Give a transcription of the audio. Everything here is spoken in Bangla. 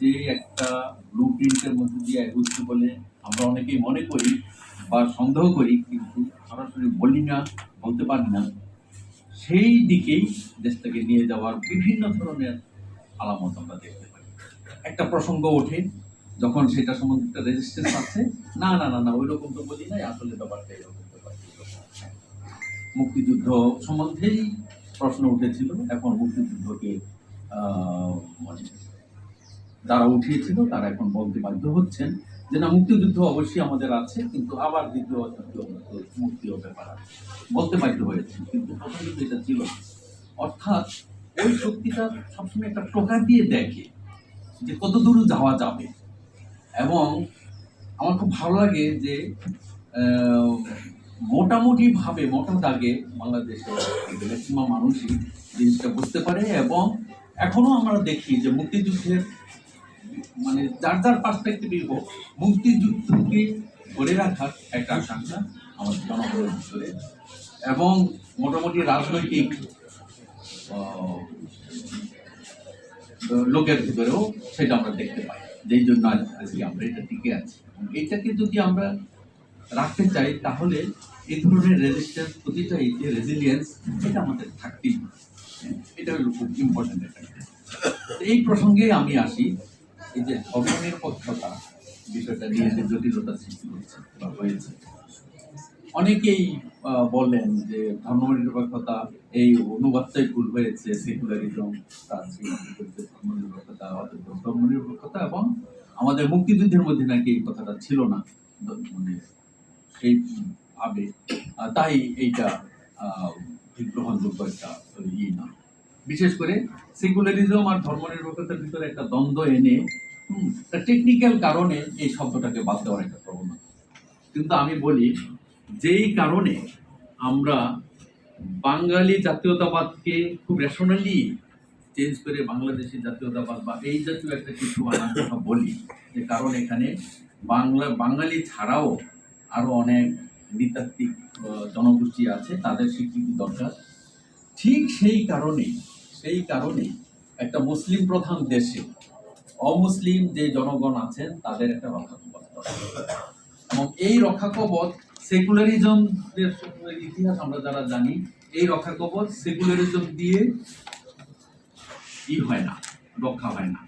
যে একটা ব্লু প্রিন্টের মধ্যে দিয়ে এগুচ্ছে বলে আমরা অনেকেই মনে করি বা সন্দেহ করি, কিন্তু সরাসরি বলি না, বলতে পারি না। সেই দিকেই দেশটাকে নিয়ে যাওয়ার বিভিন্ন ধরনের আলামত আমরা দেখতে পাই। একটা প্রসঙ্গ ওঠে, যখন সেটা সম্বন্ধে একটা রেজিস্ট্রেন্স আছে, না না না না ওই রকম তো বলি নাই, আসলে ব্যাপারটা এরকম মুক্তিযুদ্ধ সম্বন্ধেই প্রশ্ন উঠেছিল, এখন মুক্তিযুদ্ধকে মানে যারা উঠিয়েছিল তারা এখন বলতে বাধ্য হচ্ছেন যে না মুক্তিযুদ্ধ অবশ্যই আমাদের আছে কিন্তু আবার দ্বিতীয় তৃতীয় মুক্তি- মুক্তিও ব্যাপার আছে। বলতে বাধ্য হয়েছে কিন্তু প্রথম এটা ছিল অর্থাৎ ওই শক্তিটা সবসময় একটা টোকা দিয়ে দেখে যে কত দূর যাওয়া যাবে। এবং আমার খুব ভালো লাগে যে আহ, মোটামুটি ভাবে মোটা দাগে বাংলাদেশের ম্যাক্সিমাম মানুষই জিনিসটা বুঝতে পারে এবং এখনও আমরা দেখি যে মুক্তিযুদ্ধের মানে যার যার পার্সপেক্টিভই হোক মুক্তিযুদ্ধকে ধরে রাখার একটা আকাঙ্ক্ষা আমাদের জনগণের ভিতরে এবং মোটামুটি রাজনৈতিক লোকের ভিতরেও সেটা আমরা দেখতে পাই যেই জন্য আজ আজকে আমরা এটা টিকে আছি। এটাকে যদি আমরা রাখতে চাই, তাহলে এই ধরনের রেজিস্ট্যান্স প্রতিটা এই যে রেজিলিয়েন্স এটা আমাদের থাকতেই এটা খুব ইম্পর্টেন্ট একটা এই প্রসঙ্গে আমি আসি। এই যে ধর্মনিরপেক্ষতা বিষয়টা নিয়ে যে জটিলতা সৃষ্টি হচ্ছে বা হয়েছে। অনেকেই আহ, বললেন যে ধর্মনিরপেক্ষতা এই অনুবাদটাই ভুল হয়েছে সেকুলারিজম ধর্মনিরপেক্ষতা অথচ ধর্মনিরপেক্ষতা এবং আমাদের মুক্তিযুদ্ধের মধ্যে নাকি এই কথাটা ছিল না মানে সেই ভাবে। তাই এইটা গ্রহণযোগ্য একটা ইয়ে না। বিশেষ করে সেকুলারিজম আর ধর্মনিরপেক্ষতার ভিতরে একটা দ্বন্দ্ব এনে টেকনিক্যাল কারণে এই শব্দটাকে বাদ দেওয়ার একটা প্রবণতা কিন্তু আমি বলি, যেই কারণে আমরা বাঙালি জাতীয়তাবাদকে খুব রেশনালি চেঞ্জ করে বাংলাদেশি জাতীয়তাবাদ বা এই জাতীয় একটা কিছু আনার কথা বলি, যে কারণ এখানে বাংলা, বাঙালি ছাড়াও আরও অনেক নৃতাত্ত্বিক জনগোষ্ঠী আছে, তাদের স্বীকৃতি দরকার। ঠিক সেই কারণে সেই কারণে একটা মুসলিম প্রধান দেশে অমুসলিম যে জনগণ আছেন, তাদের একটা রক্ষা কবচ এবং এই রক্ষা কবচ সেকুলারিজম ইতিহাস আমরা যারা জানি, এই রক্ষা কবচ সেকুলারিজম দিয়ে ই হয় না, রক্ষা হয় না।